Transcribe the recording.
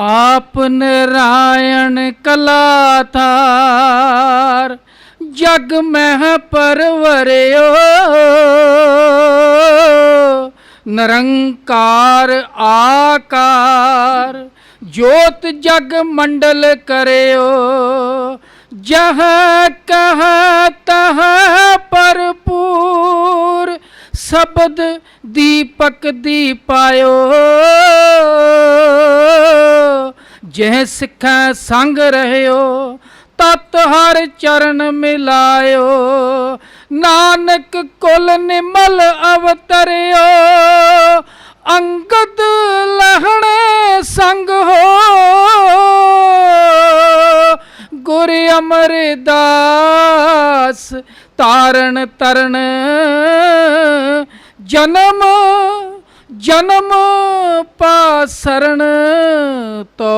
ਆਪ ਨਰਾਇਣ ਕਲਾਥਾਰ, ਜਗ ਮਹਿ ਪਰਵਰਿਓ। ਨਿਰੰਕਾਰ ਆਕਾਰ, ਜੋਤ ਜਗ ਮੰਡਲ ਕਰਿਓ। ਜਹ ਕਹ ਤਹ ਭਰਪੂਰ, ਸ਼ਬਦ ਦੀਪਕ ਦੀਪਾਇਓ ਜਹ ਸਿੱਖੈ ਸੰਗ ਰਹਿਓ, ਤਤ ਹਰ ਚਰਨ ਮਿਲਾਇਓ। ਨਾਨਕ ਕੁਲ ਨਿਮਲ ਅਵਤਰਿਓ, ਅੰਗਦ ਲਹਣੇ ਸੰਗ ਹੋ। ਗੁਰ ਅਮਰਦਾਸ ਤਾਰਨ ਤਰਨ, ਜਨਮ ਜਨਮ ਪਾਸਰਣ ਤੋ